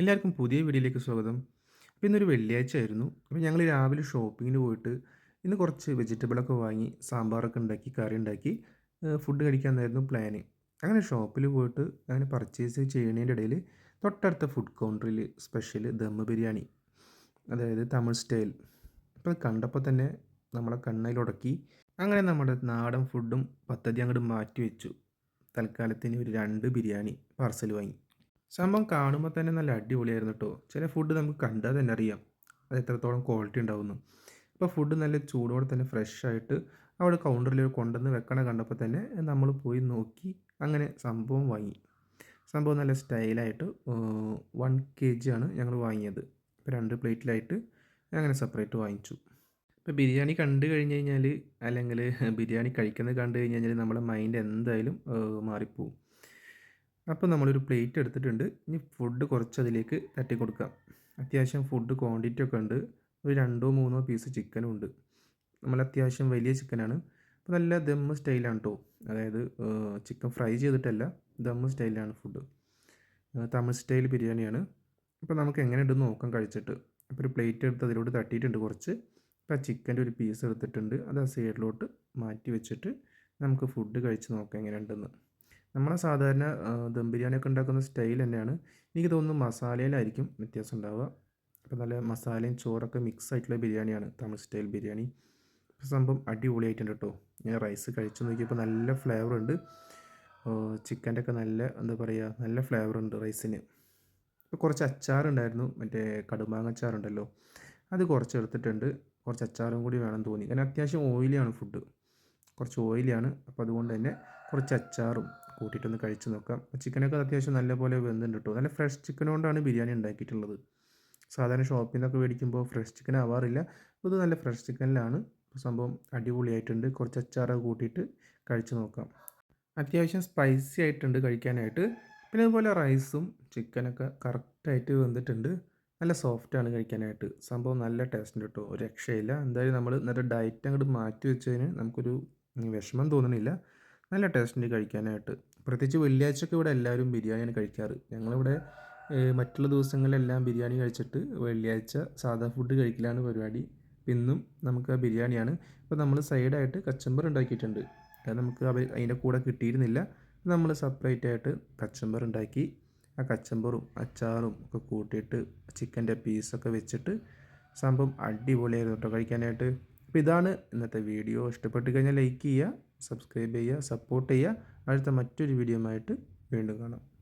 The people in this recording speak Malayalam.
എല്ലാവർക്കും പുതിയ വീഡിയോയിലേക്ക് സ്വാഗതം. അപ്പോൾ ഇന്നൊരു വെള്ളിയാഴ്ച ആയിരുന്നു. അപ്പോൾ ഞങ്ങൾ രാവിലെ ഷോപ്പിങ്ങിന് പോയിട്ട് ഇന്ന് കുറച്ച് വെജിറ്റബിളൊക്കെ വാങ്ങി സാമ്പാറൊക്കെ ഉണ്ടാക്കി കറി ഉണ്ടാക്കി ഫുഡ് കഴിക്കാമെന്നായിരുന്നു പ്ലാന് അങ്ങനെ ഷോപ്പിൽ പോയിട്ട് അങ്ങനെ പർച്ചേസ് ചെയ്യുന്നതിന്റെ ഇടയിൽ തൊട്ടടുത്ത ഫുഡ് കൗണ്ടറിൽ സ്പെഷ്യൽ ദമ്മ് ബിരിയാണി അതായത് തമിഴ് സ്റ്റൈൽ അപ്പോൾ അത് കണ്ടപ്പോൾ തന്നെ നമ്മളെ കണ്ണയിലുടക്കി അങ്ങനെ നമ്മുടെ നാടൻ ഫുഡും പദ്ധതി അങ്ങോട്ട് മാറ്റി വെച്ചു. തൽക്കാലത്തിന് ഒരു രണ്ട് ബിരിയാണി പാർസൽ വാങ്ങി. സംഭവം കാണുമ്പോൾ തന്നെ നല്ല അടിപൊളിയായിരുന്നു കേട്ടോ ചില ഫുഡ് നമുക്ക് കണ്ടാൽ തന്നെ അറിയാം. അത് എത്രത്തോളം ക്വാളിറ്റി ഉണ്ടാവുന്നു. ഇപ്പോൾ ഫുഡ് നല്ല ചൂടോടെ തന്നെ ഫ്രഷ് ആയിട്ട് അവിടെ കൗണ്ടറിൽ കൊണ്ടുവന്ന് വെക്കണ കണ്ടപ്പോൾ തന്നെ നമ്മൾ പോയി നോക്കി. അങ്ങനെ സംഭവം വാങ്ങി. സംഭവം നല്ല സ്റ്റൈലായിട്ട് വൺ കെ ജി ആണ് ഞങ്ങൾ വാങ്ങിയത്. ഇപ്പോൾ രണ്ട് പ്ലേറ്റിലായിട്ട് അങ്ങനെ സെപ്പറേറ്റ് വാങ്ങിച്ചു. ഇപ്പോൾ ബിരിയാണി കണ്ടു കഴിഞ്ഞ് കഴിഞ്ഞാൽ അല്ലെങ്കിൽ ബിരിയാണി കഴിക്കുന്നത് കണ്ടു കഴിഞ്ഞ് കഴിഞ്ഞാൽ നമ്മുടെ മൈൻഡ് എന്തായാലും മാറിപ്പോവും. അപ്പോൾ നമ്മളൊരു പ്ലേറ്റ് എടുത്തിട്ടുണ്ട്. ഇനി ഫുഡ് കുറച്ച് അതിലേക്ക് തട്ടി കൊടുക്കാം അത്യാവശ്യം ഫുഡ് ക്വാണ്ടിറ്റി ഒക്കെ ഉണ്ട്. ഒരു രണ്ടോ മൂന്നോ പീസ് ചിക്കനും ഉണ്ട്. നമ്മൾ അത്യാവശ്യം വലിയ ചിക്കനാണ് അപ്പോൾ നല്ല ദമ്മ് സ്റ്റൈലാണ് കേട്ടോ അതായത് ചിക്കൻ ഫ്രൈ ചെയ്തിട്ടല്ല ദമ്മ് സ്റ്റൈലാണ് ഫുഡ് തമിഴ് സ്റ്റൈൽ ബിരിയാണിയാണ് അപ്പോൾ നമുക്ക് എങ്ങനെ ഉണ്ടെന്ന് നോക്കാം കഴിച്ചിട്ട്. അപ്പോൾ ഒരു പ്ലേറ്റ് എടുത്ത് അതിലോട്ട് തട്ടിയിട്ടുണ്ട് കുറച്ച്. അപ്പോൾ ആ ചിക്കന്റെ ഒരു പീസ് എടുത്തിട്ടുണ്ട്. അത് ആ സൈഡിലോട്ട് മാറ്റി വെച്ചിട്ട് നമുക്ക് ഫുഡ് കഴിച്ച് നോക്കാം എങ്ങനെ ഉണ്ടെന്ന്. നമ്മളെ സാധാരണ ദം ബിരിയാണിയൊക്കെ ഉണ്ടാക്കുന്ന സ്റ്റൈൽ തന്നെയാണ്. എനിക്ക് തോന്നുന്നു മസാലയിലായിരിക്കും വ്യത്യാസം ഉണ്ടാവുക. അപ്പോൾ നല്ല മസാലയും ചോറൊക്കെ മിക്സ് ആയിട്ടുള്ള ബിരിയാണിയാണ് തമിഴ് സ്റ്റൈൽ ബിരിയാണി. സംഭവം അടിപൊളിയായിട്ടുണ്ട് കേട്ടോ. ഞാൻ റൈസ് കഴിച്ചു നോക്കിയപ്പോൾ നല്ല ഫ്ലേവർ ഉണ്ട്. ചിക്കന്റെ ഒക്കെ നല്ല എന്താ പറയുക നല്ല ഫ്ലേവർ ഉണ്ട് റൈസിന് ഇപ്പോൾ കുറച്ച് അച്ചാറുണ്ടായിരുന്നു മറ്റേ കടുമാങ്ങ അച്ചാറുണ്ടല്ലോ അത് കുറച്ച് എടുത്തിട്ടുണ്ട്. കുറച്ച് അച്ചാറും കൂടി വേണം തോന്നി. കാരണം അത്യാവശ്യം ഓയിലിയാണ് ഫുഡ് കുറച്ച് ഓയിലിയാണ് അപ്പോൾ അതുകൊണ്ട് തന്നെ കുറച്ച് അച്ചാറും കൂട്ടിയിട്ടൊന്ന് കഴിച്ച് നോക്കാം. ചിക്കനൊക്കെ അത്യാവശ്യം നല്ലപോലെ വെന്തുണ്ട് കേട്ടോ. നല്ല ഫ്രഷ് ചിക്കൻ കൊണ്ടാണ് ബിരിയാണി ഉണ്ടാക്കിയിട്ടുള്ളത്. സാധാരണ ഷോപ്പിൽ നിന്നൊക്കെ മേടിക്കുമ്പോൾ ഫ്രഷ് ചിക്കൻ ആവാറില്ല. ഇത് നല്ല ഫ്രഷ് ചിക്കനിലാണ് സംഭവം അടിപൊളിയായിട്ടുണ്ട്. കുറച്ച് അച്ചാറൊക്കെ കൂട്ടിയിട്ട് കഴിച്ച് നോക്കാം. അത്യാവശ്യം സ്പൈസി ആയിട്ടുണ്ട് കഴിക്കാനായിട്ട്. പിന്നെ അതുപോലെ റൈസും ചിക്കനൊക്കെ കറക്റ്റായിട്ട് വെന്തിട്ടുണ്ട്. നല്ല സോഫ്റ്റാണ് കഴിക്കാനായിട്ട്. സംഭവം നല്ല ടേസ്റ്റ് കേട്ടോ. ഒരു രക്ഷയില്ല. എന്തായാലും നമ്മൾ നല്ല ഡയറ്റ് അങ്ങോട്ട് മാറ്റി വെച്ചതിന് നമുക്കൊരു വിഷമം തോന്നണില്ല. നല്ല ടേസ്റ്റ് ഉണ്ട് കഴിക്കാനായിട്ട്. പ്രത്യേകിച്ച് വെള്ളിയാഴ്ചയൊക്കെ ഇവിടെ എല്ലാവരും ബിരിയാണിയാണ് കഴിക്കാറ്. ഞങ്ങളിവിടെ മറ്റുള്ള ദിവസങ്ങളിലെല്ലാം ബിരിയാണി കഴിച്ചിട്ട് വെള്ളിയാഴ്ച സാധാ ഫുഡ് കഴിക്കലാണ് പരിപാടി. ഇന്നും നമുക്ക് ബിരിയാണിയാണ്. ഇപ്പോൾ നമ്മൾ സൈഡായിട്ട് കച്ചമ്പർ ഉണ്ടാക്കിയിട്ടുണ്ട്. അത് നമുക്ക് അവർ അതിന്റെ കൂടെ കിട്ടിയിരുന്നില്ല. നമ്മൾ സെപ്പറേറ്റ് ആയിട്ട് കച്ചമ്പർ ഉണ്ടാക്കി ആ കച്ചമ്പറും അച്ചാറും ഒക്കെ കൂട്ടിയിട്ട് ചിക്കന്റെ പീസൊക്കെ വെച്ചിട്ട് സംഭവം അടിപൊളിയായിരുന്നു കേട്ടോ കഴിക്കാനായിട്ട്. അപ്പോൾ ഇതാണ് ഇന്നത്തെ വീഡിയോ. ഇഷ്ടപ്പെട്ട് കഴിഞ്ഞാൽ ലൈക്ക് ചെയ്യുക. സബ്സ്ക്രൈബ് ചെയ്യുക സപ്പോർട്ട് ചെയ്യുക. അടുത്ത മറ്റൊരു വീഡിയോ ആയിട്ട് വീണ്ടും കാണാം.